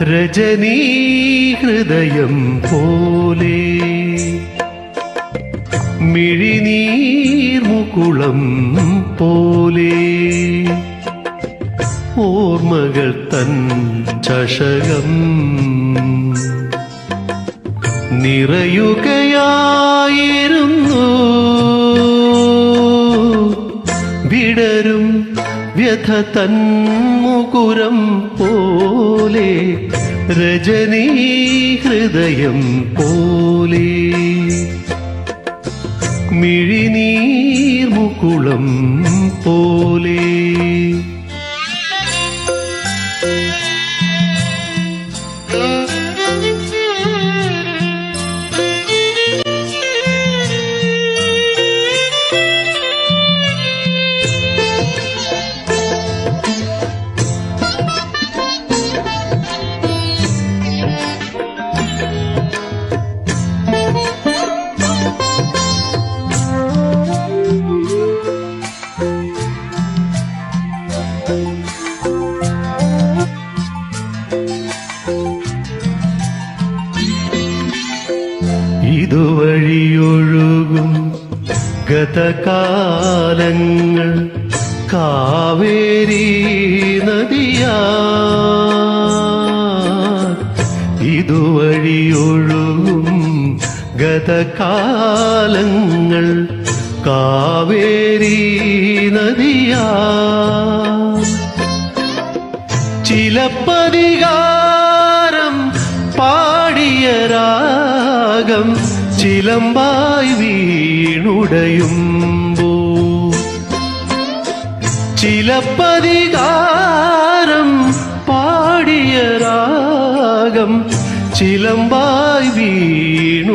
രജനീ ഹൃദയം പോലെ മിഴിനീർമുകുളം പോലെ ഓർമ്മകൾ തൻ ചഷകം നിറയുകയായിരുന്നു. വിടരും വ്യഥ തന്മുകുരം പോലെ രജനീ ഹൃദയം പോലെ. മിഴിനീർമുകുളം പോലെ. ഇതുവഴിയൊഴുകും ഗതകാലങ്ങൾ കാവേരി നദിയാ. ഇതുവഴിയൊഴുകും ഗതകാലങ്ങൾ ചിലമ്പായി വീണുടയുമ്പോ ചിലപ്പതികാരം പാടിയ രാഗം ചിലമ്പായി വീണുടയുമ്പോൾ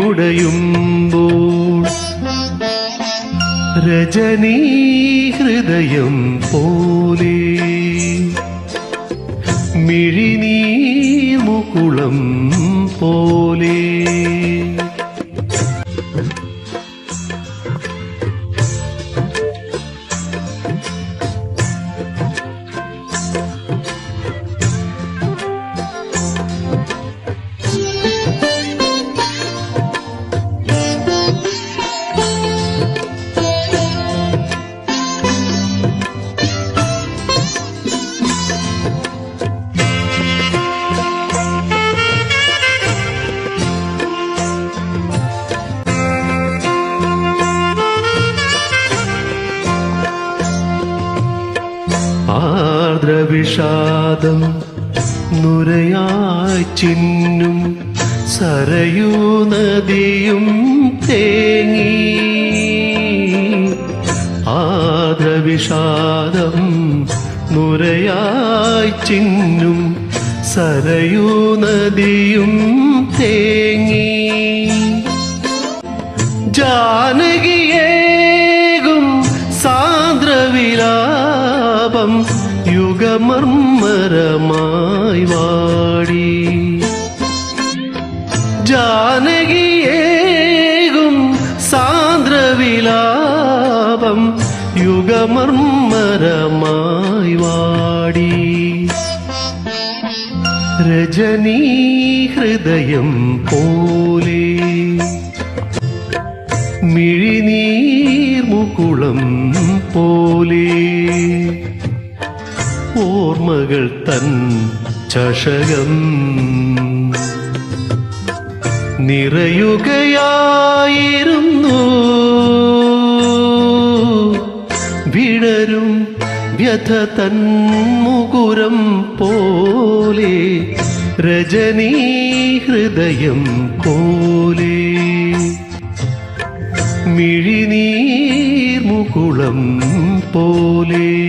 രജനീ ഹൃദയം പോലെ മിഴിനീ മുകുളം പോലെ ആർദ്രവിഷാദം നുരയായി ചിന്നും സരയൂ നദിയും തേങ്ങി. ആർദ്രവിഷാദം നുരയായി ചിന്നും സരയൂ നദിയും തേങ്ങി. ജാനകിയേകും യുഗമർമ്മരമായി വാടി. ജാനകിയേകും സാന്ദ്രവിലാപം യുഗമർമ്മരമായി വാടി. രജനീ ഹൃദയം പോലെ മിഴിനീർമുകുളം പോലെ ഓർമ്മകൾ തൻ ചഷകം. നിറയുകയായിരുന്നു. വിടരും വ്യഥ തൻ മുകുരം പോലെ രജനീ ഹൃദയം പോലെ. മിഴിനീർമുകുളം പോലെ.